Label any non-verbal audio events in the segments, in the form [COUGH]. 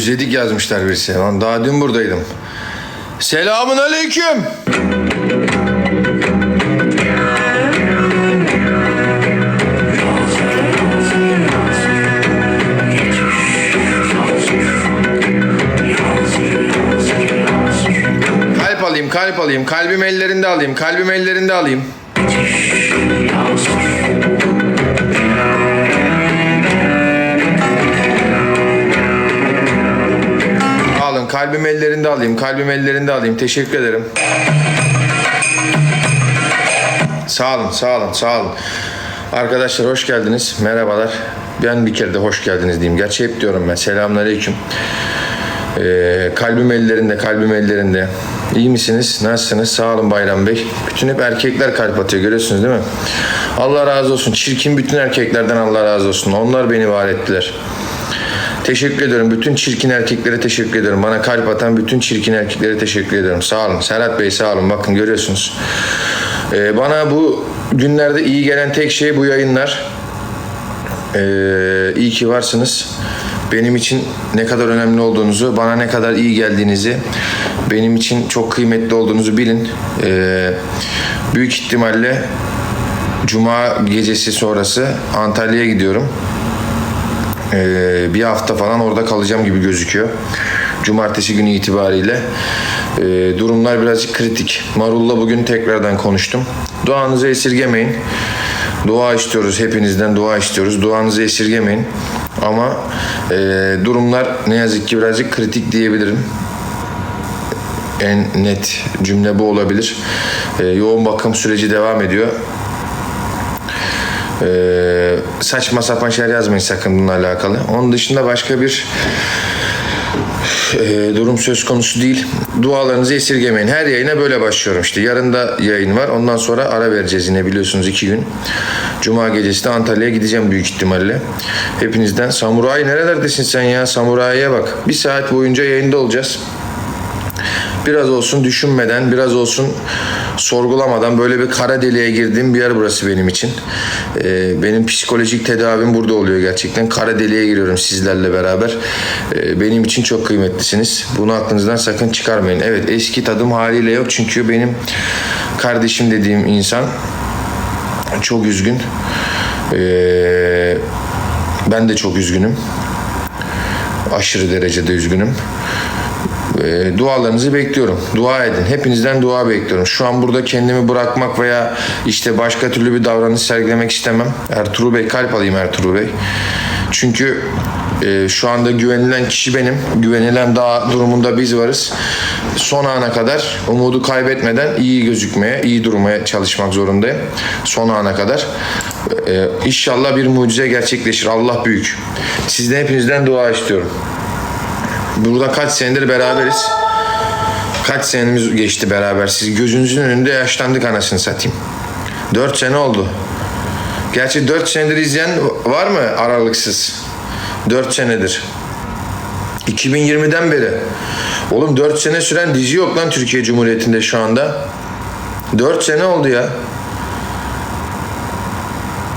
Özledik yazmışlar birisi. Lan daha dün buradaydım. Selamun aleyküm. Kalp alayım, kalp alayım. Kalbim ellerinde alayım, kalbim ellerinde alayım. Kalbim ellerinde alayım, kalbim ellerinde alayım. Teşekkür ederim. Sağ olun, sağ olun, sağ olun. Arkadaşlar hoş geldiniz. Merhabalar. Ben bir kere de hoş geldiniz diyeyim. Gerçi hep diyorum ben. Selamünaleyküm. Ee, kalbim ellerinde, kalbim ellerinde. İyi misiniz? Nasılsınız? Sağ olun Bayram Bey. Bütün hep erkekler kalp atıyor görüyorsunuz değil mi? Allah razı olsun. Çirkin bütün erkeklerden Allah razı olsun. Onlar beni var ettiler. Teşekkür ediyorum. Bütün çirkin erkeklere teşekkür ediyorum. Bana kalp atan bütün çirkin erkeklere teşekkür ediyorum. Sağ olun. Serhat Bey sağ olun. Bakın görüyorsunuz. Ee, bana bu günlerde iyi gelen tek şey bu yayınlar. Ee, iyi ki varsınız. Benim için ne kadar önemli olduğunuzu, bana ne kadar iyi geldiğinizi, benim için çok kıymetli olduğunuzu bilin. Ee, büyük ihtimalle Cuma gecesi sonrası Antalya'ya gidiyorum. Ee, bir hafta falan orada kalacağım gibi gözüküyor. Cumartesi günü itibariyle. Ee, durumlar birazcık kritik. Marul'la bugün tekrardan konuştum. Duanızı esirgemeyin. Dua istiyoruz hepinizden dua istiyoruz. Duanızı esirgemeyin. Ama e, durumlar ne yazık ki birazcık kritik diyebilirim. En net cümle bu olabilir. E, yoğun bakım süreci devam ediyor. Ee, saçma sapan şeyler yazmayın sakın bununla alakalı. Onun dışında başka bir e, durum söz konusu değil. Dualarınızı esirgemeyin. Her yayına böyle başlıyorum işte. Yarın da yayın var. Ondan sonra ara vereceğiz yine biliyorsunuz iki gün. Cuma gecesi de Antalya'ya gideceğim büyük ihtimalle. Hepinizden. Samuray nerelerdesin sen ya? Samuray'a bak. Bir saat boyunca yayında olacağız biraz olsun düşünmeden, biraz olsun sorgulamadan böyle bir kara deliğe girdiğim bir yer burası benim için. Ee, benim psikolojik tedavim burada oluyor gerçekten. Kara deliğe giriyorum sizlerle beraber. Ee, benim için çok kıymetlisiniz. Bunu aklınızdan sakın çıkarmayın. Evet eski tadım haliyle yok çünkü benim kardeşim dediğim insan çok üzgün. Ee, ben de çok üzgünüm. Aşırı derecede üzgünüm. E, dualarınızı bekliyorum. Dua edin. Hepinizden dua bekliyorum. Şu an burada kendimi bırakmak veya işte başka türlü bir davranış sergilemek istemem. Ertuğrul Bey kalp alayım Ertuğrul Bey. Çünkü e, şu anda güvenilen kişi benim. Güvenilen daha durumunda biz varız. Son ana kadar umudu kaybetmeden iyi gözükmeye, iyi durmaya çalışmak zorundayım. Son ana kadar. E, inşallah bir mucize gerçekleşir. Allah büyük. Sizden hepinizden dua istiyorum. Burada kaç senedir beraberiz. Kaç senemiz geçti beraber. Siz gözünüzün önünde yaşlandık anasını satayım. 4 sene oldu. Gerçi 4 senedir izleyen var mı aralıksız? 4 senedir. 2020'den beri. Oğlum 4 sene süren dizi yok lan Türkiye Cumhuriyeti'nde şu anda. 4 sene oldu ya.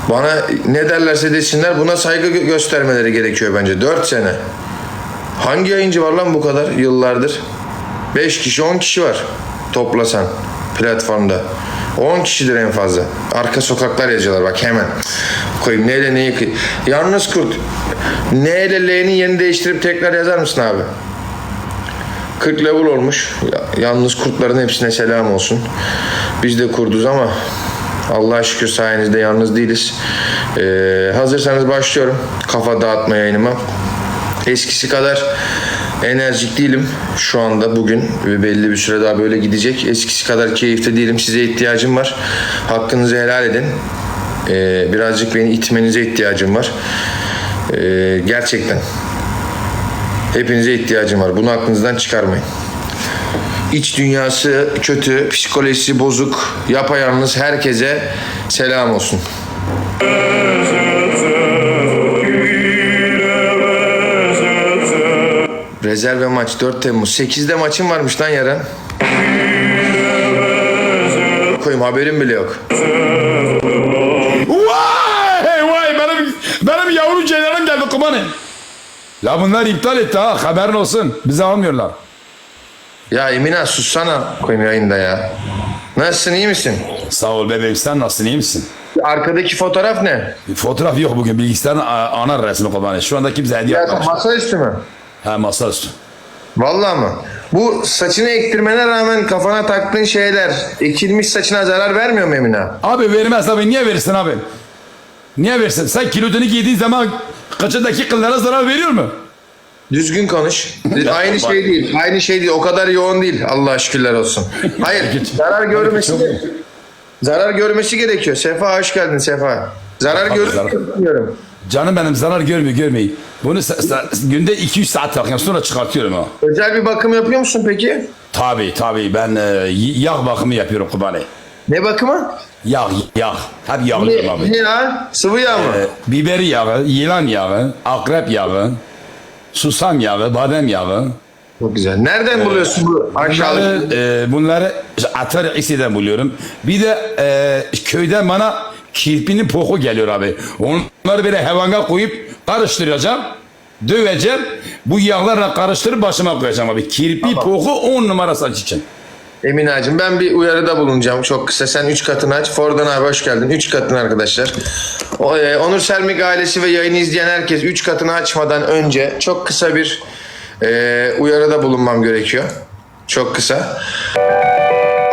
Bana ne derlerse desinler buna saygı gö- göstermeleri gerekiyor bence. 4 sene. Hangi yayıncı var lan bu kadar yıllardır? 5 kişi 10 kişi var toplasan platformda. 10 kişidir en fazla. Arka sokaklar yazıyorlar bak hemen. Koyayım neyle neyi kıy- Yalnız kurt. N ile L'nin yerini değiştirip tekrar yazar mısın abi? 40 level olmuş. Ya- Yalnız kurtların hepsine selam olsun. Biz de kurduz ama Allah'a şükür sayenizde yalnız değiliz. Ee, hazırsanız başlıyorum kafa dağıtma yayınıma. Eskisi kadar enerjik değilim şu anda bugün ve belli bir süre daha böyle gidecek. Eskisi kadar keyifte değilim. Size ihtiyacım var. Hakkınızı helal edin. Ee, birazcık beni itmenize ihtiyacım var. Ee, gerçekten. Hepinize ihtiyacım var. Bunu aklınızdan çıkarmayın. İç dünyası kötü, psikolojisi bozuk, yapayalnız herkese selam olsun. Rezerve maç 4 Temmuz. 8'de maçım varmış lan yarın. Koyayım haberim bile yok. Vay vay benim benim yavru ceylanım geldi kumanı. La bunlar iptal etti ha haberin olsun. Bizi almıyorlar. Ya Emine sussana koyayım yayında ya. Nasılsın iyi misin? Sağ ol bebeğim sen nasılsın iyi misin? Arkadaki fotoğraf ne? Fotoğraf yok bugün bilgisayarın ana resmi kullanıyor. Şu anda kimse hediye Ya yapmamış. masaüstü mü? Ha masaüstü. Vallahi mı? Bu saçını ektirmene rağmen kafana taktığın şeyler ekilmiş saçına zarar vermiyor mu Emine? Abi vermez abi niye verirsin abi? Niye versin? Sen kilodunu giydiğin zaman kıçındaki kıllara zarar veriyor mu? Düzgün konuş. [LAUGHS] Aynı şey değil. Aynı şey değil. O kadar yoğun değil. Allah'a şükürler olsun. [LAUGHS] Hayır. zarar görmesi zarar görmesi gerekiyor. Sefa hoş geldin Sefa. Zarar diyorum. Canım benim zarar görmüyor görmeyi. Bunu sa- sa- günde 200 saat takıyorum sonra çıkartıyorum ha. Özel bir bakım yapıyor musun peki? Tabi tabi ben e, y- yağ bakımı yapıyorum kubane. Ne bakımı? Yağ yağ. Hep yağlıyorum abi. Ne ya? Sıvı yağ mı? E, biberi yağı, yılan yağı, akrep yağı, susam yağı, badem yağı. Çok güzel. Nereden buluyorsun bu aşağılık? Bunları, e, bunları Atar İsi'den buluyorum. Bir de e, köyden bana kirpinin poku geliyor abi. Onları böyle hevanga koyup karıştıracağım. Döveceğim. Bu yağlarla karıştırıp başıma koyacağım abi. Kirpi poku 10 numara saç için. Eminacığım ben bir uyarıda bulunacağım çok kısa. Sen 3 katını aç. Fordan abi hoş geldin. 3 katını arkadaşlar. O, e, Onur Selmik ailesi ve yayını izleyen herkes 3 katını açmadan önce çok kısa bir e, uyarıda bulunmam gerekiyor. Çok kısa.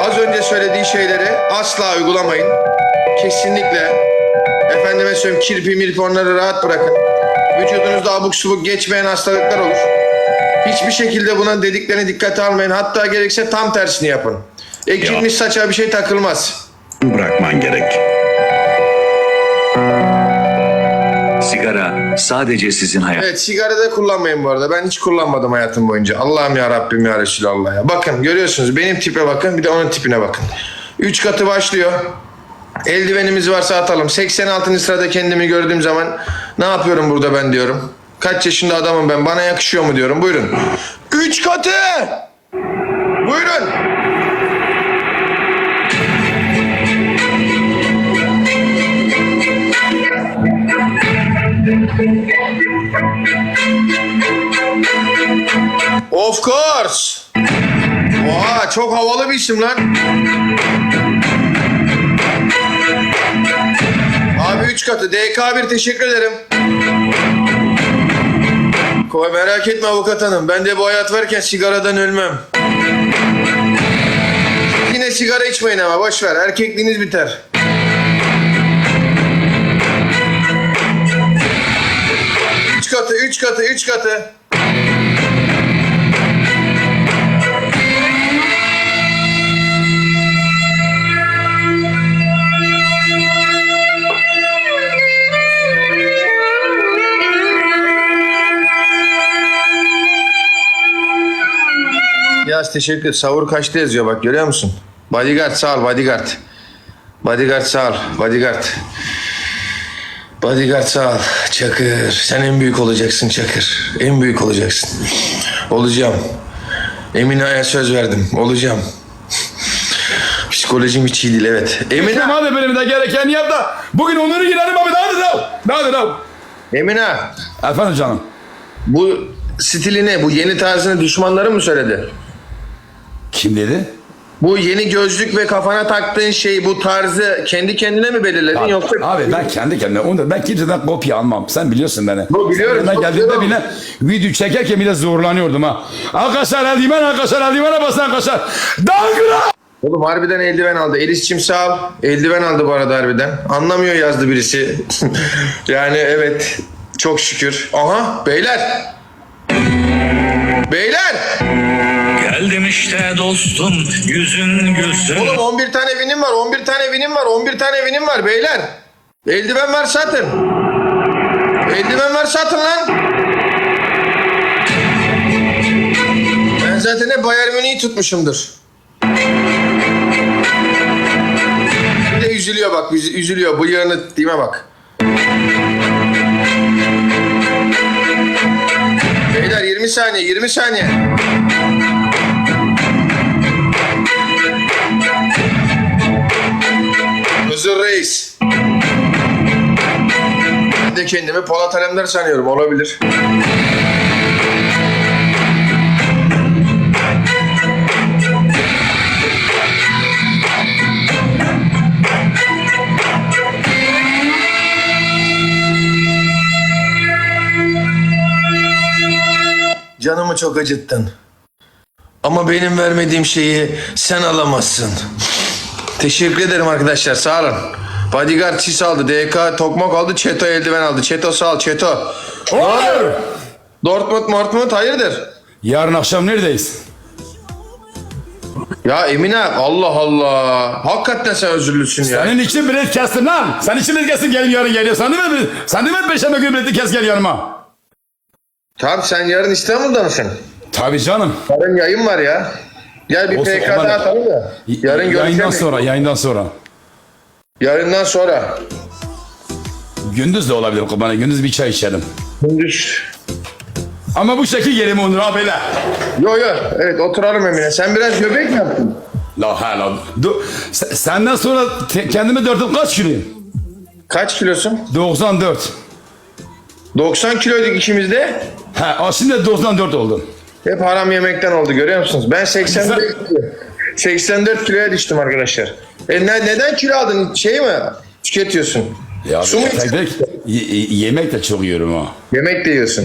Az önce söylediği şeyleri asla uygulamayın. Kesinlikle. Efendime söyleyeyim kirpi mirpi onları rahat bırakın. Vücudunuzda abuk subuk geçmeyen hastalıklar olur. Hiçbir şekilde buna dediklerine dikkate almayın. Hatta gerekse tam tersini yapın. Ekilmiş saça bir şey takılmaz. bırakman gerek. Sadece sizin hayat. Evet sigara da kullanmayın bu arada. Ben hiç kullanmadım hayatım boyunca. Allah'ım ya Rabbim ya Resulallah ya. Bakın görüyorsunuz benim tipe bakın bir de onun tipine bakın. Üç katı başlıyor. Eldivenimiz varsa atalım. 86. sırada kendimi gördüğüm zaman ne yapıyorum burada ben diyorum. Kaç yaşında adamım ben bana yakışıyor mu diyorum. Buyurun. Üç katı. Buyurun. Of course. Oha çok havalı bir isim lan. Abi 3 katı. DK1 teşekkür ederim. Koy merak etme avukat hanım. Ben de bu hayat varken sigaradan ölmem. Yine sigara içmeyin ama boş ver. Erkekliğiniz biter. Üç katı, üç katı. Yaz teşekkür. Savur kaçta yazıyor bak görüyor musun? Bodyguard sağ ol bodyguard. Bodyguard sağ ol bodyguard. Bodyguard sağ ol. Çakır. Sen en büyük olacaksın Çakır. En büyük olacaksın. Olacağım. Emine'ye söz verdim. Olacağım. Psikolojim hiç iyi değil evet. Emine. Emine. Hadi benim de gereken da bugün onları girelim abi. Hadi lan. Hadi lan. Emine. Efendim canım. Bu stilini, bu yeni tarzını düşmanları mı söyledi? Kim dedi? Bu yeni gözlük ve kafana taktığın şey bu tarzı kendi kendine mi belirledin Abi, yoksa abi ben kendi kendime onu ben kimseden kopya almam. Sen biliyorsun beni. Bu biliyorum, Ben geldiğimde bile video çekerken bile zorlanıyordum ha. Arkadaşlar eldiven arkadaşlar eldivene basın arkadaşlar. Dangıra! Oğlum harbiden eldiven aldı. Elis'cim sağ ol. Eldiven aldı bu arada harbiden. Anlamıyor yazdı birisi. [LAUGHS] yani evet. Çok şükür. Aha beyler. Beyler. Geldim işte dostum yüzün gülsün. Oğlum 11 tane vinim var. 11 tane vinim var. 11 tane vinim var beyler. Eldiven var satın. Eldiven var satın lan. Ben zaten hep Bayern Münih'i tutmuşumdur. Bir de üzülüyor bak. üz- Üzülüyor. Bıyığını dime bak. Beyler 20 saniye. 20 saniye. Hızır Reis. Ben de kendimi Polat Alemdar sanıyorum. Olabilir. Canımı çok acıttın. Ama benim vermediğim şeyi sen alamazsın. Teşekkür ederim arkadaşlar sağ olun. Bodyguard sis aldı, DK tokmak aldı, Çeto eldiven aldı. Çeto sağ ol, Çeto. Onur! Dortmund, Mortmund hayırdır? Yarın akşam neredeyiz? Ya Emine Allah Allah. Hakikaten sen özürlüsün ya. Senin için bilet kestim lan. Sen için bilet kestim gelin yarın geliyor. Sen değil mi? Sen değil mi Perşembe günü bileti kes gel yanıma. Tamam sen yarın İstanbul'da mısın? Tabii canım. Yarın yayın var ya. Gel bir Olsun, PK aman. daha atalım da. Yarın Yayından görüşelim. sonra, yayından sonra. Yarından sonra. Gündüz de olabilir kurbanı. Gündüz bir çay içelim. Gündüz. Ama bu şekil gelim Onur abiyle. Yo yo evet oturalım Emine. Sen biraz göbek mi yaptın? La ha la. Du- Sen- senden sonra te- kendime dörtüm kaç kiloyum? Kaç kilosun? 94. 90 kiloyduk ikimiz de. Ha, şimdi 94 oldum. Hep haram yemekten oldu görüyor musunuz? Ben 84 kilo. 84 kiloya düştüm arkadaşlar. E ne, neden kilo aldın? Şey mi? Tüketiyorsun. Ya Su mu yemek de çok yiyorum ha. Yemek de yiyorsun.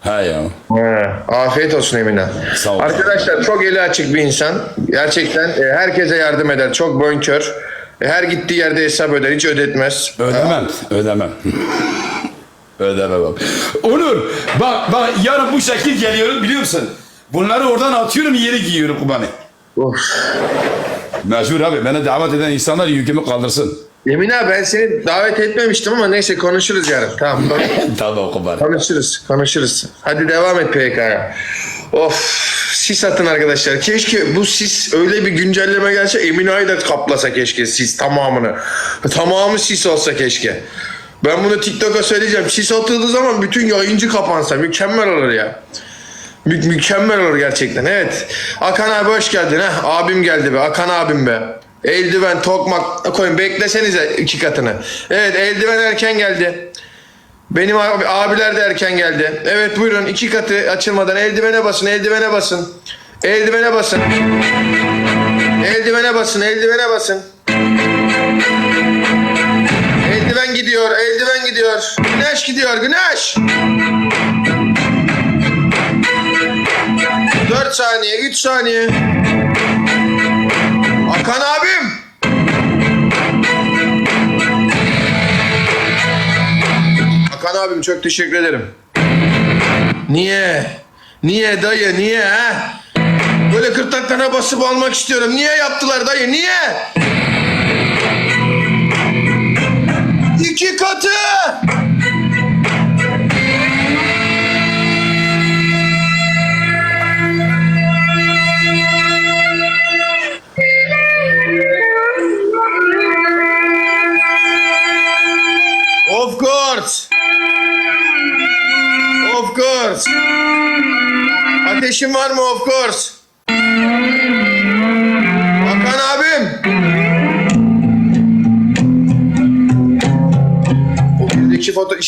Ha ya. Ha, afiyet olsun Emine. Sağ ol. Arkadaşlar çok eli açık bir insan. Gerçekten e, herkese yardım eder. Çok bonkör. E, her gittiği yerde hesap öder. Hiç ödetmez. Ödemem, ödemem. Ödemem abi. Onur, bak bak yarın bu şekil geliyorum biliyor musun? Bunları oradan atıyorum yeri giyiyorum kubanı. Of. Mecbur abi bana davet eden insanlar yükümü kaldırsın. Emine ben seni davet etmemiştim ama neyse konuşuruz yarın. Tamam [LAUGHS] tamam kubanı. konuşuruz. Konuşuruz. Hadi devam et PK'ya. Of. Sis atın arkadaşlar. Keşke bu sis öyle bir güncelleme gelse Emine'yi da kaplasa keşke sis tamamını. Tamamı sis olsa keşke. Ben bunu TikTok'a söyleyeceğim. Sis atıldığı zaman bütün yayıncı kapansa mükemmel olur ya. Mü- mükemmel olur gerçekten. Evet. Akan abi hoş geldin ha. Abim geldi be. Akan abim be. Eldiven, tokmak koyun. Beklesenize iki katını. Evet eldiven erken geldi. Benim abi, abiler de erken geldi. Evet buyurun iki katı açılmadan eldivene basın, eldivene basın. Eldivene basın. Eldivene basın, eldivene basın. Eldiven gidiyor, eldiven gidiyor. Güneş gidiyor, güneş. 4 saniye, 3 saniye. Hakan abim. Hakan abim çok teşekkür ederim. Niye? Niye dayı niye ha? Böyle kırtlaklarına basıp almak istiyorum. Niye yaptılar dayı niye? İki katı.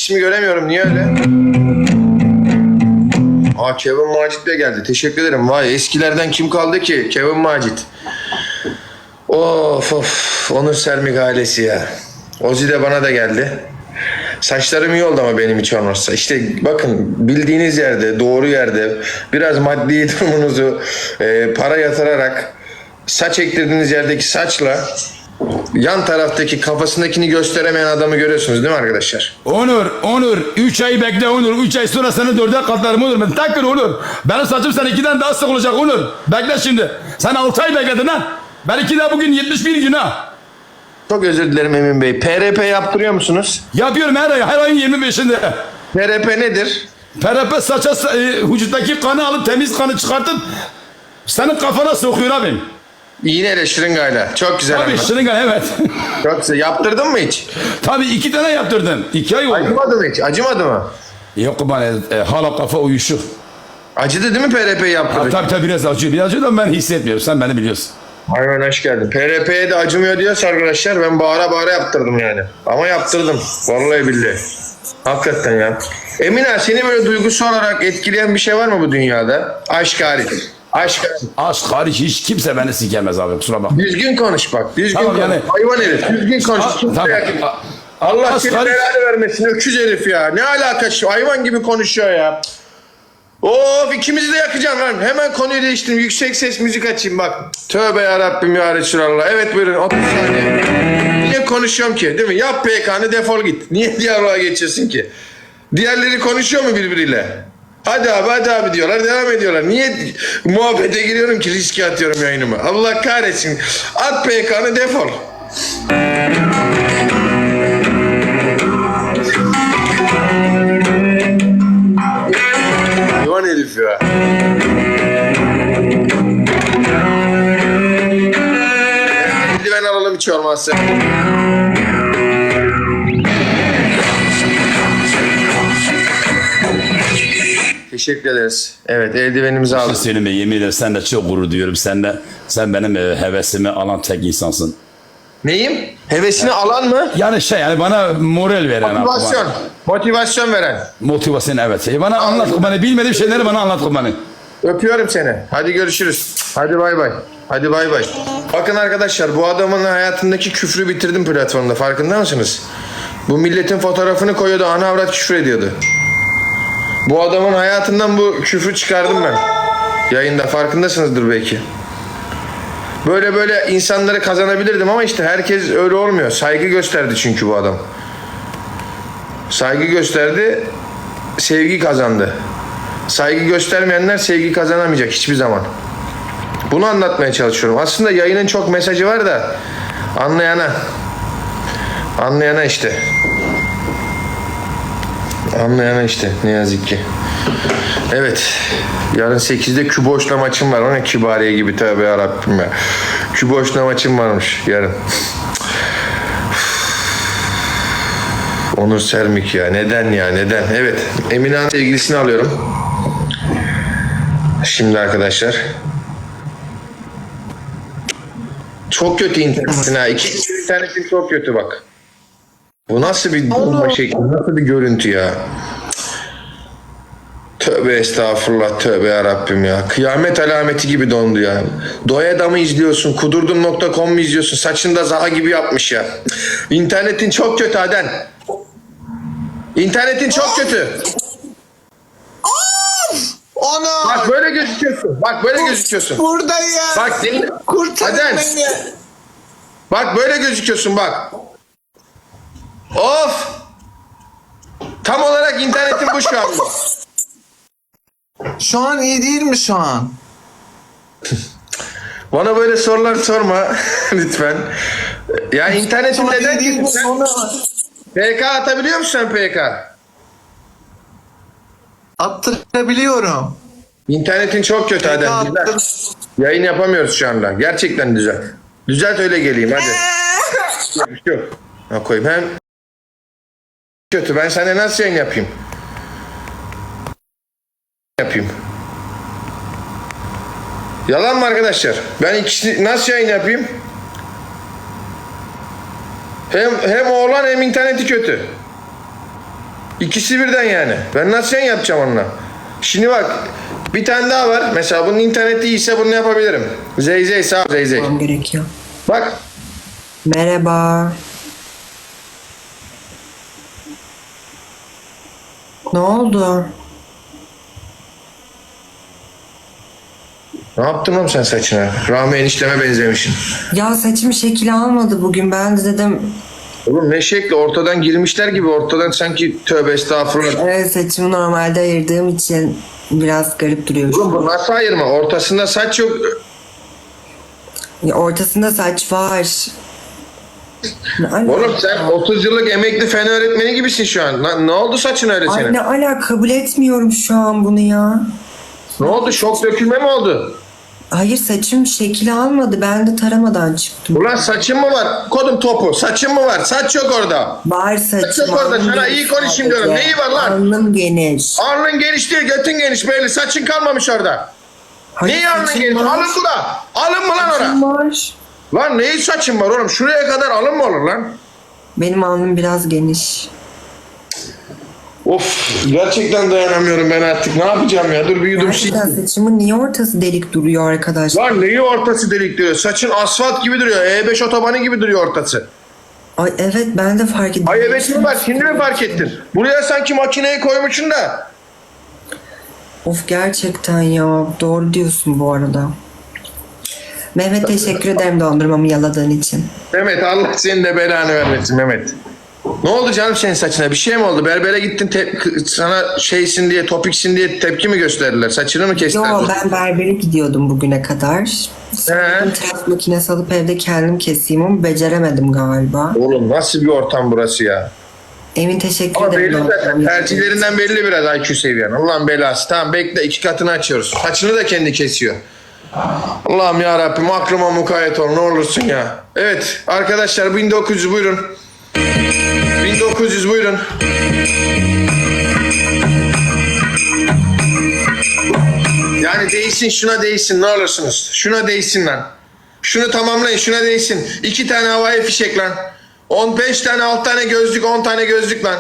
İsmi göremiyorum. Niye öyle? Aa Kevin Macit de geldi. Teşekkür ederim. Vay eskilerden kim kaldı ki? Kevin Macit. Of of. Onur Sermik ailesi ya. Ozi de bana da geldi. Saçlarım iyi oldu ama benim hiç olmazsa. İşte bakın bildiğiniz yerde, doğru yerde biraz maddi [LAUGHS] durumunuzu e, para yatırarak saç ektirdiğiniz yerdeki saçla yan taraftaki kafasındakini gösteremeyen adamı görüyorsunuz değil mi arkadaşlar? Onur, Onur, 3 ay bekle Onur, 3 ay sonra seni dörde katlarım Onur. Ben takır Onur. Benim saçım sen ikiden daha sık olacak Onur. Bekle şimdi. Sen 6 ay bekledin ha. Ben iki de bugün 71 gün ha. Çok özür dilerim Emin Bey. PRP yaptırıyor musunuz? Yapıyorum her ay, her ayın 25'inde. PRP nedir? PRP saça, e, vücuttaki kanı alıp temiz kanı çıkartıp senin kafana sokuyor abim. İğneyle şırıngayla. Çok güzel. Tabii ama. şırınga evet. Çok güzel. Yaptırdın mı hiç? Tabii iki tane yaptırdım. İki ay oldu. Acımadı mı hiç? Acımadı mı? Yok bana e, hala kafa uyuşuk. Acıdı değil mi PRP Ha, yaptırdı? tabii tabii biraz acıyor. Biraz acıyor da ben hissetmiyorum. Sen beni biliyorsun. Hayvan hoş geldin. PRP'ye de acımıyor diyorsa arkadaşlar ben bağıra bağıra yaptırdım yani. Ama yaptırdım. Vallahi billahi. Hakikaten ya. Emine seni böyle duygusal olarak etkileyen bir şey var mı bu dünyada? Aşk hariç. Aşk. Aşk hariç hiç kimse beni sikemez abi kusura bakma. Düzgün konuş bak. Düzgün Tamam konuş. yani- Hayvan herif. Düzgün konuş. A- Kimse tamam. yakın- A- Allah Aşk seni hariç- belanı vermesin. Öküz herif ya. Ne alakası? Hayvan gibi konuşuyor ya. Of ikimizi de yakacağım lan. Hemen konuyu değiştireyim. Yüksek ses müzik açayım bak. Tövbe yarabbim ya Resulallah. Evet buyurun 30 saniye. Niye konuşuyorum ki değil mi? Yap PK'nı defol git. Niye [LAUGHS] diyaloğa geçiyorsun ki? Diğerleri konuşuyor mu birbiriyle? Hadi abi hadi abi diyorlar devam ediyorlar. Niye muhabbete giriyorum ki riske atıyorum yayınımı? Allah kahretsin. At PK'nı defol. Hayvan herif ya. Eldiven alalım hiç olmazsa. Teşekkür ederiz. Evet eldivenimizi aldık. söyleme yemin ederim sen de çok gurur duyuyorum. Sen de sen benim e, hevesimi alan tek insansın. Neyim? Hevesini alan mı? Yani şey yani bana moral veren. abi, Motivasyon. bana- Motivasyon veren. Motivasyon evet. E, Bana anlat bana bilmediğim şeyleri bana anlat bana. Öpüyorum seni. Hadi görüşürüz. Hadi bay bay. Hadi bay bay. Bakın arkadaşlar bu adamın hayatındaki küfrü bitirdim platformda. Farkında mısınız? Bu milletin fotoğrafını koyuyordu. Ana avrat küfür ediyordu. Bu adamın hayatından bu küfrü çıkardım ben. Yayında farkındasınızdır belki. Böyle böyle insanları kazanabilirdim ama işte herkes öyle olmuyor. Saygı gösterdi çünkü bu adam. Saygı gösterdi, sevgi kazandı. Saygı göstermeyenler sevgi kazanamayacak hiçbir zaman. Bunu anlatmaya çalışıyorum. Aslında yayının çok mesajı var da anlayana. Anlayana işte. Anlayana işte ne yazık ki. Evet. Yarın 8'de Küboş'la maçım var. O ne kibariye gibi tövbe yarabbim ya. Küboş'la maçım varmış yarın. Onur Sermik ya. Neden ya neden? Evet. Emine Hanım sevgilisini alıyorum. Şimdi arkadaşlar. Çok kötü internetin ha. İki internetin çok kötü bak. Bu nasıl bir bomba şekli, nasıl bir görüntü ya? Tövbe estağfurullah, tövbe yarabbim ya. Kıyamet alameti gibi dondu ya. Doya'da mı izliyorsun, kudurdum.com mu izliyorsun? Saçını da Zaha gibi yapmış ya. İnternetin çok kötü Aden. İnternetin çok kötü. Ana! Bak böyle gözüküyorsun. Bak böyle gözüküyorsun. Buradayım. Bak dinle. Kurtarın Aden. beni. Bak böyle gözüküyorsun bak. Of. Tam olarak internetin bu şu an. Şu an iyi değil mi şu an? Bana böyle sorular sorma [LAUGHS] lütfen. Ya an neden değil mi? Sonra PK atabiliyor musun sen PK? attırabiliyorum. İnternetin çok kötü hadi. Attım. Yayın yapamıyoruz şu anda. Gerçekten düzelt. Düzelt öyle geleyim hadi. Yok. Ha koyayım. Hem kötü. Ben sana nasıl yayın yapayım? Yapayım. Yalan mı arkadaşlar? Ben ikisini nasıl yayın yapayım? Hem hem oğlan hem interneti kötü. İkisi birden yani. Ben nasıl yayın yapacağım onunla? Şimdi bak bir tane daha var. Mesela bunun interneti iyiyse bunu yapabilirim. Zeyzey sağ ol Zeyzey. Tamam gerekiyor. Bak Merhaba. Ne oldu? ne yaptın oğlum sen saçına? Rahmi enişteme benzemişsin. Ya saçım şekil almadı bugün. Ben de dedim Oğlum ne şekli ortadan girmişler gibi ortadan sanki tövbe estağfurullah. evet saçımı normalde ayırdığım için biraz garip duruyor. şu Oğlum bu nasıl ayırma? Ortasında saç yok. Ya Ortasında saç var. Ne? Oğlum sen 30 yıllık emekli fen öğretmeni gibisin şu an. Lan ne oldu saçın öyle Ay senin? ne ala kabul etmiyorum şu an bunu ya. Ne oldu? Şok dökülme mi oldu? Hayır saçım şekil almadı. Ben de taramadan çıktım. Ulan saçın mı var? Kodum topu. Saçın mı var? Saç yok orada. Var saçım. Yok orada, sana iyi konuşayım diyorum. Neyi var lan? Alnım geniş. Alnın geniş değil, götün geniş belli. Saçın kalmamış orada. Hayır, Neyi alnın geniş? var. Alın bura. Alın mı lan Saçım ora? var. Lan neyi saçın var oğlum? Şuraya kadar alın mı olur lan? Benim alnım biraz geniş. Of gerçekten dayanamıyorum ben artık. Ne yapacağım ya? Dur bir yudum şey. Gerçekten saçımın niye ortası delik duruyor arkadaşlar? Lan neyi ortası delik duruyor? Saçın asfalt gibi duruyor. E5 otobanı gibi duruyor ortası. Ay evet ben de fark ettim. Ay evet mi var? Şimdi mi fark ettin? Buraya sanki makineyi koymuşsun da. Of gerçekten ya. Doğru diyorsun bu arada. Mehmet teşekkür ederim dondurmamı yaladığın için. Mehmet Allah senin de belanı vermesin Mehmet. Ne oldu canım senin saçına? Bir şey mi oldu? Berbere gittin sana şeysin diye, topiksin diye tepki mi gösterdiler? Saçını mı kestiler? Yo ben berbere gidiyordum bugüne kadar. Sonra tıraş makinesi alıp evde kendim keseyim ama beceremedim galiba. Oğlum nasıl bir ortam burası ya? Emin teşekkür Ama ederim. belli zaten. Tercihlerinden belli biraz IQ seviyen. Allah'ın belası. Tamam bekle iki katını açıyoruz. Saçını da kendi kesiyor. Allah'ım ya Rabbim aklıma mukayyet ol ne olursun ya. Evet arkadaşlar 1900 buyurun. 1900 buyurun. Yani değilsin şuna değilsin ne olursunuz. Şuna değilsin lan. Şunu tamamlayın şuna değilsin. İki tane havai fişek lan. 15 tane 6 tane gözlük 10 tane gözlük lan.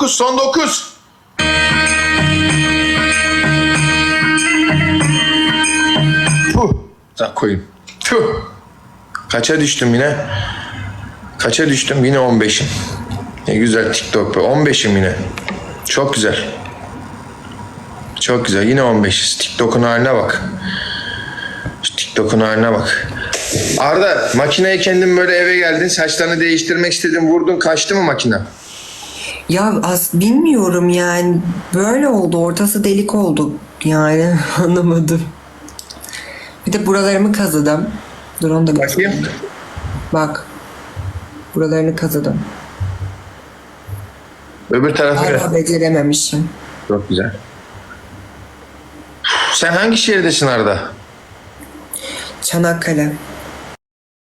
9 son 9. Puh. Koyayım. Tüh. Kaça düştüm yine? Kaça düştüm? Yine 15'im. Ne güzel TikTok be. 15'im yine. Çok güzel. Çok güzel. Yine 15'iz. TikTok'un haline bak. Şu TikTok'un haline bak. Arda makineye kendin böyle eve geldin. Saçlarını değiştirmek istedin. Vurdun. Kaçtı mı makine? Ya as bilmiyorum yani böyle oldu ortası delik oldu yani [LAUGHS] anlamadım. Bir de buralarımı kazıdım. Dur onu da göstereyim. Bakayım. Bak. Buralarını kazıdım. Öbür tarafı Hala becerememişim. Çok güzel. Sen hangi şehirdesin Arda? Çanakkale.